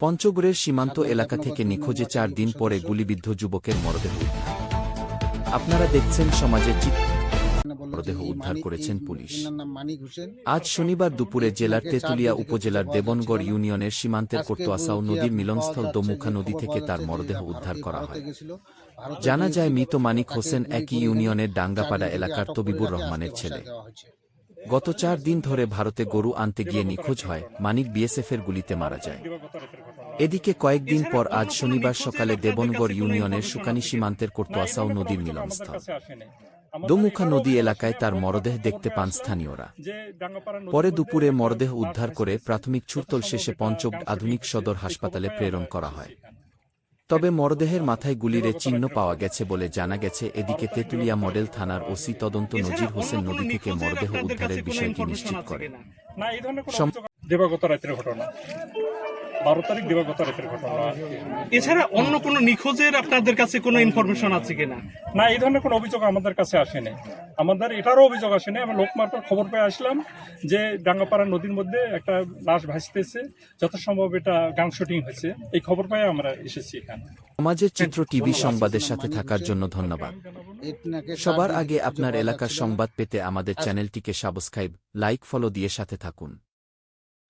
পঞ্চগড়ের সীমান্ত এলাকা থেকে নিখোঁজে চার দিন পরে গুলিবিদ্ধ যুবকের মরদেহ উদ্ধার। আপনারা দেখছেন সমাজের চিত্র মরদেহ উদ্ধার করেছেন পুলিশ। আজ শনিবার দুপুরে জেলার তেঁতুলিয়া উপজেলার দেবনগড় ইউনিয়নের সীমান্তের কর্তোয়াসাও নদীর মিলনস্থল দমুখা নদী থেকে তার মরদেহ উদ্ধার করা হয়। জানা যায়, মৃত মানিক হোসেন একই ইউনিয়নের ডাঙ্গাপাড়া এলাকার তবিবুর রহমানের ছেলে। গত চার দিন ধরে ভারতে গরু আনতে গিয়ে নিখোঁজ হয় মানিক বিএসএফের গুলিতে মারা যায়। এদিকে কয়েকদিন পর আজ শনিবার সকালে দেবনগড় ইউনিয়নের সুকানি সীমান্তের কর্তোয়াসাও নদীর মিলনস্থল। দমুখা নদী এলাকায় তার মরদেহ দেখতে পান স্থানীয়রা। পরে দুপুরে মরদেহ উদ্ধার করে প্রাথমিক ছুরতল শেষে পঞ্চগড় আধুনিক সদর হাসপাতালে প্রেরণ করা হয়। তবে মরদেহের মাথায় গুলিরে চিহ্ন পাওয়া গেছে বলে জানা গেছে। এদিকে তেতুলিয়া মডেল থানার ওসি তদন্ত নজির হোসেন নদী থেকে মরদেহ উদ্ধারের বিষয়টি নিশ্চিত করে দেবাগত এই ধরনের কোনো সম- অভিযোগ- দিবাগত রাতের ঘটনা। বারো তারিখ দিবাগত রাতের ঘটনা এছাড়া অন্য কোনো নিখোঁজের আপনাদের কাছে কোনো ইনফরমেশন আছে কিনা? না এই ধরনের কোনো অভিযোগ আমাদের কাছে আসেনি। আমাদের এটারও অভিযোগ আসেনি। আমরা লোকমার্ফত খবর পেয়ে আসলাম যে ডাঙ্গাপাড়া নদীর মধ্যে একটা লাশ ভাসতেছে। যথাসম্ভব এটা গান শুটিং হয়েছে। এই খবর পেয়ে আমরা এসেছি এখানে। সমাজের চিত্র টিভি সংবাদের সাথে থাকার জন্য ধন্যবাদ। সবার আগে আপনার এলাকার সংবাদ পেতে আমাদের চ্যানেলটিকে সাবস্ক্রাইব লাইক ফলো দিয়ে সাথে থাকুন।